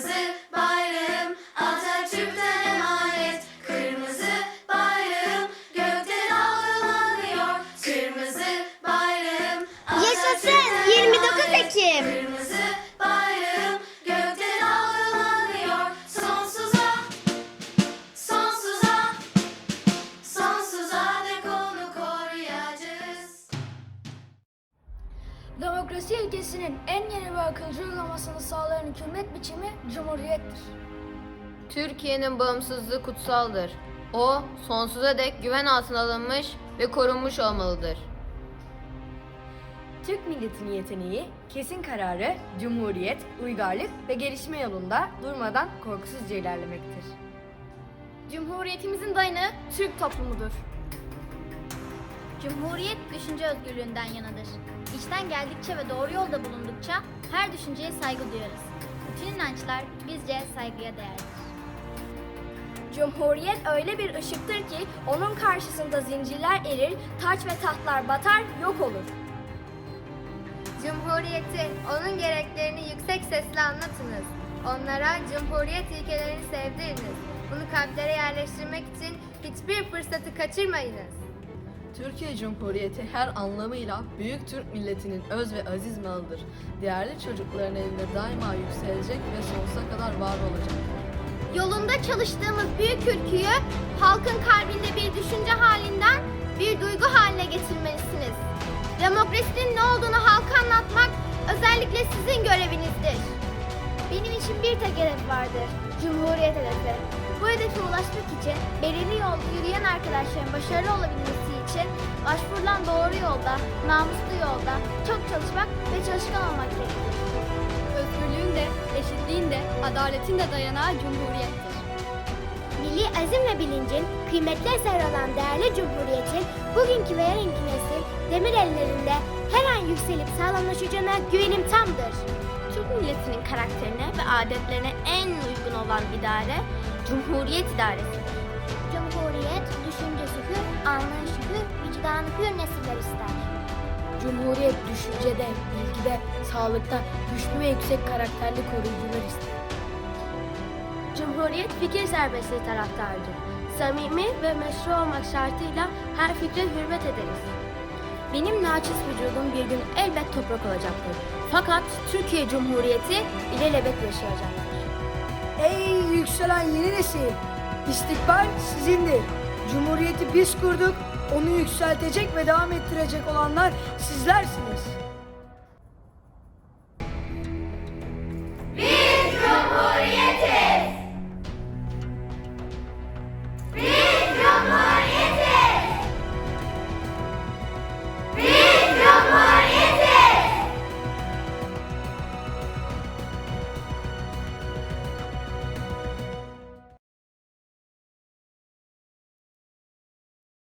Kırmızı Demokrasi ilkesinin en yeni ve akılcı uygulamasını sağlayan hükümet biçimi cumhuriyettir. Türkiye'nin bağımsızlığı kutsaldır. O, sonsuza dek güven altına alınmış ve korunmuş olmalıdır. Türk milletinin yeteneği, kesin kararı, cumhuriyet, uygarlık ve gelişme yolunda durmadan korkusuzca ilerlemektir. Cumhuriyetimizin dayanı Türk toplumudur. Cumhuriyet düşünce özgürlüğünden yanadır. İçten geldikçe ve doğru yolda bulundukça her düşünceye saygı duyarız. Bütün inançlar bizce saygıya değerlidir. Cumhuriyet öyle bir ışıktır ki onun karşısında zincirler erir, taç ve tahtlar batar, yok olur. Cumhuriyeti, onun gereklerini yüksek sesle anlatınız. Onlara Cumhuriyet ilkelerini sevdiriniz. Bunu kalplere yerleştirmek için hiçbir fırsatı kaçırmayınız. Türkiye Cumhuriyeti her anlamıyla büyük Türk milletinin öz ve aziz malıdır. Değerli çocukların elinde daima yükselecek ve sonsuza kadar var olacak. Yolunda çalıştığımız büyük ülküyü halkın kalbinde bir düşünce halinden bir duygu haline getirmelisiniz. Demokrasinin ne olduğunu halka anlatmak özellikle sizin görevinizdir. Benim için bir tek hedef vardır. Cumhuriyet hedefi. Bu hedefe ulaşmak için belirli yolda yürüyen arkadaşların başarılı olabilmesi için başvurulan doğru yolda, namuslu yolda çok çalışmak ve çalışkan olmak gerekir. Özgürlüğün de, eşitliğin de, adaletin de dayanağı cumhuriyettir. Milli azim ve bilincin kıymetli eseri olan değerli cumhuriyetin bugünkü ve yarınki nesil demir ellerinde her an yükselip sağlamlaşacağına güvenim tamdır. Türk milletinin karakterine ve adetlerine en uygun olan idare Cumhuriyet İdaresi'dir. Cumhuriyet düşüncesi hür, anlayışı hür, vicdanı hür nesiller ister. Cumhuriyet düşüncede, bilgide, sağlıkta güçlü ve yüksek karakterli koruyucular ister. Cumhuriyet fikir serbestliği taraftarıdır. Samimi ve meşru olmak şartıyla her fikre hürmet ederiz. Benim naçiz vücudum bir gün elbet toprak olacaktır. Fakat Türkiye Cumhuriyeti ilelebet yaşayacaktır. Ey yükselen yeni nesil! İstikbal sizindir. Cumhuriyeti biz kurduk, onu yükseltecek ve devam ettirecek olanlar sizlersiniz.